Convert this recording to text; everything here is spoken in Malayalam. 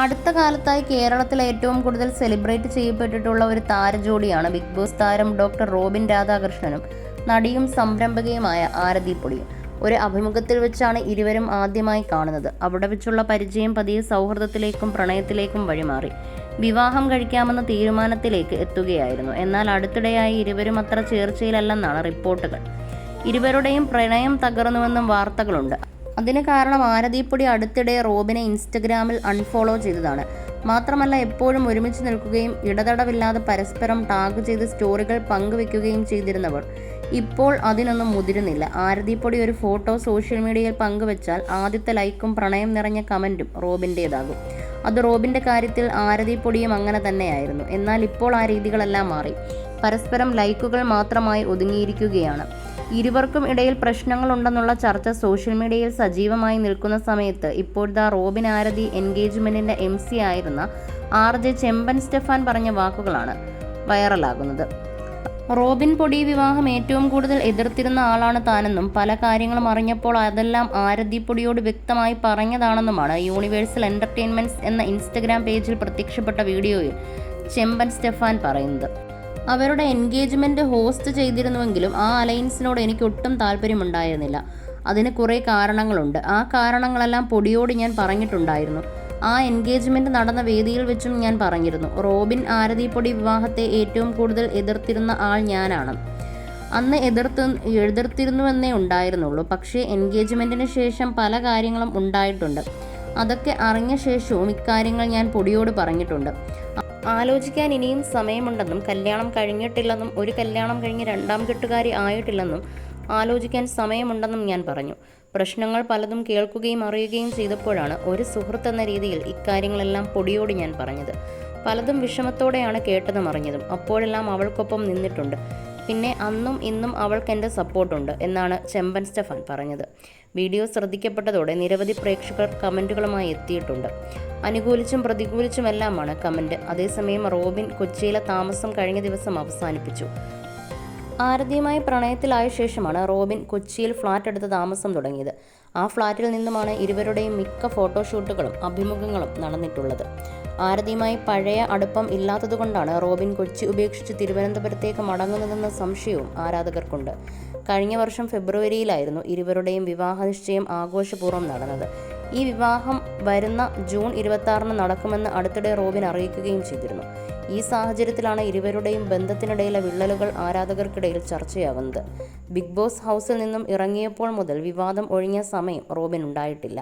അടുത്ത കാലത്തായി കേരളത്തിൽ ഏറ്റവും കൂടുതൽ സെലിബ്രേറ്റ് ചെയ്യപ്പെട്ടിട്ടുള്ള ഒരു താരജോഡിയാണ് ബിഗ് ബോസ് താരം ഡോക്ടർ റോബിൻ രാധാകൃഷ്ണനും നടിയും സംരംഭകയുമായ ആരതി പൊടിയും ഒരു അഭിമുഖത്തിൽ വെച്ചാണ് ഇരുവരും ആദ്യമായി കാണുന്നത്. അവിടെ വെച്ചുള്ള പരിചയം പതിയെ സൗഹൃദത്തിലേക്കും പ്രണയത്തിലേക്കും വഴിമാറി. വിവാഹം കഴിക്കാമെന്ന തീരുമാനത്തിലേക്ക് എത്തുകയായിരുന്നു. എന്നാൽ അടുത്തിടെയായി ഇരുവരും അത്ര ചേർച്ചയിലല്ലെന്നാണ് റിപ്പോർട്ടുകൾ. ഇരുവരുടെയും പ്രണയം തകർന്നുവെന്നും വാർത്തകളുണ്ട്. അതിന് കാരണം ആരതിപ്പൊടി അടുത്തിടെ റോബിനെ ഇൻസ്റ്റഗ്രാമിൽ അൺഫോളോ ചെയ്തതാണ്. മാത്രമല്ല എപ്പോഴും ഒരുമിച്ച് നിൽക്കുകയും ഇടതടവില്ലാതെ പരസ്പരം ടാഗ് ചെയ്ത് സ്റ്റോറികൾ പങ്കുവെക്കുകയും ചെയ്തിരുന്നവർ ഇപ്പോൾ അതിനൊന്നും മുതിരുന്നില്ല. ആരതിപ്പൊടി ഒരു ഫോട്ടോ സോഷ്യൽ മീഡിയയിൽ പങ്കുവച്ചാൽ ആദ്യത്തെ ലൈക്കും പ്രണയം നിറഞ്ഞ കമന്റും റോബിന്റേതാകും അത് റോബിന്റെ കാര്യത്തിൽ ആരതിപ്പൊടിയും അങ്ങനെ തന്നെയായിരുന്നു. എന്നാൽ ഇപ്പോൾ ആ രീതികളെല്ലാം മാറി. പരസ്പരം ലൈക്കുകൾ മാത്രമായി ഒതുങ്ങിയിരിക്കുകയാണ്. ഇരുവർക്കും ഇടയിൽ പ്രശ്നങ്ങളുണ്ടെന്നുള്ള ചർച്ച സോഷ്യൽ മീഡിയയിൽ സജീവമായി നിൽക്കുന്ന സമയത്ത് ഇപ്പോഴത്തെ റോബിൻ ആരതി എൻഗേജ്മെന്റിന്റെ എം സി ആയിരുന്ന ആർ ജെ ചെമ്പൻ സ്റ്റെഫാൻ പറഞ്ഞ വാക്കുകളാണ് വൈറലാകുന്നത്. റോബിൻ പൊടി വിവാഹം ഏറ്റവും കൂടുതൽ എതിർത്തിരുന്ന ആളാണ് താനെന്നും പല കാര്യങ്ങളും അറിഞ്ഞപ്പോൾ അതെല്ലാം ആരതി പൊടിയോട് വ്യക്തമായി പറഞ്ഞതാണെന്നുമാണ് യൂണിവേഴ്സൽ എന്റർടൈൻമെന്റ്സ് എന്ന ഇൻസ്റ്റഗ്രാം പേജിൽ പ്രത്യക്ഷപ്പെട്ട വീഡിയോയിൽ ചെമ്പൻ സ്റ്റെഫാൻ പറയുന്നത്. അവരുടെ എൻഗേജ്മെന്റ് ഹോസ്റ്റ് ചെയ്തിരുന്നുവെങ്കിലും ആ അലയൻസിനോട് എനിക്ക് ഒട്ടും താല്പര്യമുണ്ടായിരുന്നില്ല. അതിന് കുറേ കാരണങ്ങളുണ്ട്. ആ കാരണങ്ങളെല്ലാം പൊടിയോട് ഞാൻ പറഞ്ഞിട്ടുണ്ടായിരുന്നു. ആ എൻഗേജ്മെന്റ് നടന്ന വേദിയിൽ വെച്ചും ഞാൻ പറഞ്ഞിരുന്നു. റോബിൻ ആരതിപ്പൊടി വിവാഹത്തെ ഏറ്റവും കൂടുതൽ എതിർത്തിരുന്ന ആൾ ഞാനാണ്. അന്ന് എതിർത്ത് എതിർത്തിരുന്നുവെന്നേ ഉണ്ടായിരുന്നുള്ളൂ. പക്ഷേ എൻഗേജ്മെന്റിന് ശേഷം പല കാര്യങ്ങളും ഉണ്ടായിട്ടുണ്ട്. അതൊക്കെ അറിഞ്ഞ ശേഷവും ഇക്കാര്യങ്ങൾ ഞാൻ പൊടിയോട് പറഞ്ഞിട്ടുണ്ട്. ആലോചിക്കാൻ ഇനിയും സമയമുണ്ടെന്നും കല്യാണം കഴിഞ്ഞിട്ടില്ലെന്നും ഒരു കല്യാണം കഴിഞ്ഞ് രണ്ടാം കെട്ടുകാരി ആയിട്ടില്ലെന്നും ആലോചിക്കാൻ സമയമുണ്ടെന്നും ഞാൻ പറഞ്ഞു. പ്രശ്നങ്ങൾ പലതും കേൾക്കുകയും അറിയുകയും ചെയ്തപ്പോഴാണ് ഒരു സുഹൃത്ത് എന്ന രീതിയിൽ ഇക്കാര്യങ്ങളെല്ലാം പൊടിയോട് ഞാൻ പറഞ്ഞത്. പലതും വിഷമത്തോടെയാണ് കേട്ടതും അറിഞ്ഞതും. അപ്പോഴെല്ലാം അവൾക്കൊപ്പം നിന്നിട്ടുണ്ട്. പിന്നെ അന്നും ഇന്നും അവൾക്ക് എന്റെ സപ്പോർട്ടുണ്ട് എന്നാണ് ചെമ്പൻ സ്റ്റഫാൻ പറഞ്ഞത്. വീഡിയോ ശ്രദ്ധിക്കപ്പെട്ടതോടെ നിരവധി പ്രേക്ഷകർ കമന്റുകളുമായി എത്തിയിട്ടുണ്ട്. അനുകൂലിച്ചും പ്രതികൂലിച്ചുമെല്ലാമാണ് കമന്റ്. അതേസമയം റോബിൻ കൊച്ചിയിലെ താമസം കഴിഞ്ഞ ദിവസം അവസാനിപ്പിച്ചു. ആരതിയുമായി പ്രണയത്തിലായ ശേഷമാണ് റോബിൻ കൊച്ചിയിൽ ഫ്ളാറ്റ് എടുത്ത് താമസം തുടങ്ങിയത്. ആ ഫ്ളാറ്റിൽ നിന്നുമാണ് ഇരുവരുടെയും മിക്ക ഫോട്ടോഷൂട്ടുകളും അഭിമുഖങ്ങളും നടന്നിട്ടുള്ളത്. ആരതിയുമായി പഴയ അടുപ്പം ഇല്ലാത്തതുകൊണ്ടാണ് റോബിൻ കൊച്ചി ഉപേക്ഷിച്ച് തിരുവനന്തപുരത്തേക്ക് മടങ്ങുന്നതെന്ന സംശയവും ആരാധകർക്കുണ്ട്. കഴിഞ്ഞ വർഷം ഫെബ്രുവരിയിലായിരുന്നു ഇരുവരുടെയും വിവാഹ നിശ്ചയം ആഘോഷപൂർവം നടന്നത്. ഈ വിവാഹം വരുന്ന ജൂൺ ഇരുപത്തി നടക്കുമെന്ന് അടുത്തിടെ റോബിൻ അറിയിക്കുകയും ചെയ്തിരുന്നു. ഈ സാഹചര്യത്തിലാണ് ഇരുവരുടെയും ബന്ധത്തിനിടയിലെ വിള്ളലുകൾ ആരാധകർക്കിടയിൽ ചർച്ചയാകുന്നത് ബിഗ് ബോസ് ഹൗസിൽ നിന്നും ഇറങ്ങിയപ്പോൾ മുതൽ വിവാദം ഒഴിഞ്ഞ സമയം റോബിൻ ഉണ്ടായിട്ടില്ല.